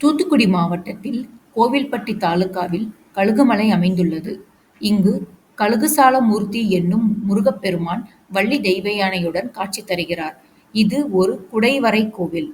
தூத்துக்குடி மாவட்டத்தில் கோவில்பட்டி தாலுகாவில் கழுகுமலை அமைந்துள்ளது. இங்கு கழுகுசாலமூர்த்தி என்னும் முருகப்பெருமான் வள்ளி தெய்வயானையுடன் காட்சி தருகிறார். இது ஒரு குடைவரை கோவில்.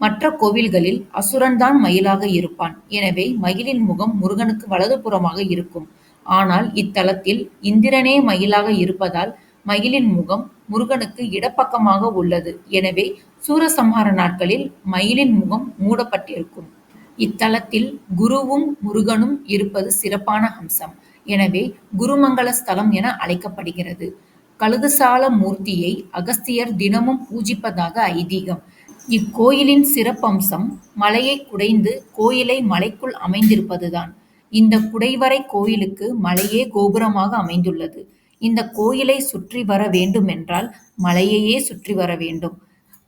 மற்ற கோவில்களில் அசுரன் தான் மயிலாக இருப்பான். எனவே மயிலின் முகம் முருகனுக்கு வலது புறமாக இருக்கும். ஆனால் இத்தலத்தில் இந்திரனே மயிலாக இருப்பதால் மயிலின் முகம் முருகனுக்கு இடப்பக்கமாக உள்ளது. எனவே சூரசம்ஹார நாட்களில் மயிலின் முகம் மூடப்பட்டிருக்கும். இத்தலத்தில் குருவும் முருகனும் இருப்பது சிறப்பான அம்சம். எனவே குருமங்கள ஸ்தலம் என அழைக்கப்படுகிறது. கழுதுசால மூர்த்தியை அகஸ்தியர் தினமும் பூஜிப்பதாக ஐதீகம். இக்கோயிலின் சிறப்பம்சம் மலையை குடைந்து கோயிலை மலைக்குள் அமைந்திருப்பதுதான். இந்த குடைவரை கோயிலுக்கு மலையே கோபுரமாக அமைந்துள்ளது. இந்த கோயிலை சுற்றி வர வேண்டுமென்றால் மலையையே சுற்றி வர வேண்டும்.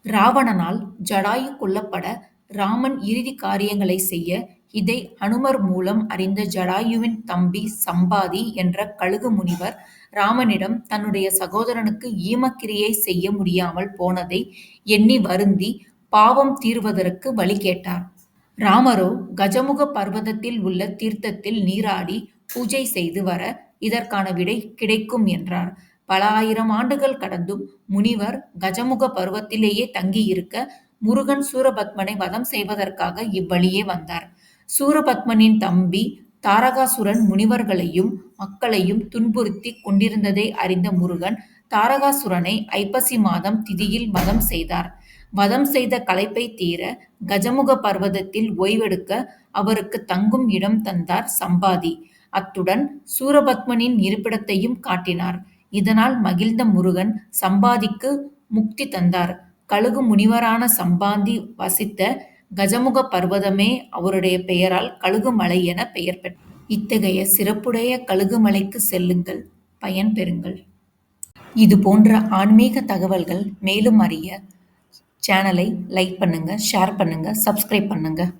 ராவணனால் ஜடாயு கொல்லப்பட ராமன் இறுதி காரியங்களை செய்ய இதை அனுமர் மூலம் அறிந்த ஜடாயுவின் தம்பி சம்பாதி என்ற கழுகு முனிவர் ராமனிடம் தன்னுடைய சகோதரனுக்கு ஈமக்கிரியை செய்ய முடியாமல் போனதை எண்ணி வருந்தி பாவம் தீர்வதற்கு வழி கேட்டார். ராமரோ கஜமுக பர்வதத்தில் உள்ள தீர்த்தத்தில் நீராடி பூஜை செய்து வர இதற்கான விடை கிடைக்கும் என்றார். பல ஆயிரம் ஆண்டுகள் கடந்தும் முனிவர் கஜமுக பருவத்திலேயே தங்கியிருக்க முருகன் சூரபத்மனை வதம் செய்வதற்காக இவ்வழியே வந்தார். சூரபத்மனின் தம்பி தாரகாசுரன் முனிவர்களையும் மக்களையும் துன்புறுத்திக் கொண்டிருந்ததை அறிந்த முருகன் தாரகாசுரனை ஐப்பசி மாதம் திதியில் வதம் செய்தார். வதம் செய்த களைப்பை தீர கஜமுக பர்வதத்தில் ஓய்வெடுக்க அவருக்கு தங்கும் இடம் தந்தார் சம்பாதி. அத்துடன் சூரபத்மனின் இருப்பிடத்தையும் காட்டினார். இதனால் மகிழ்ந்த முருகன் சம்பாதிக்கு முக்தி தந்தார். கழுகு முனிவரான சம்பாந்தி வசித்த கஜமுக பர்வதமே அவருடைய பெயரால் கழுகுமலை என பெயர் பெற்ற இத்தகைய சிறப்புடைய கழுகுமலைக்கு செல்லுங்கள் பயன் பெறுங்கள். இது போன்ற ஆன்மீக தகவல்கள் மேலும் அறிய சேனலை லைக் பண்ணுங்கள் ஷேர் பண்ணுங்கள் சப்ஸ்கிரைப் பண்ணுங்கள்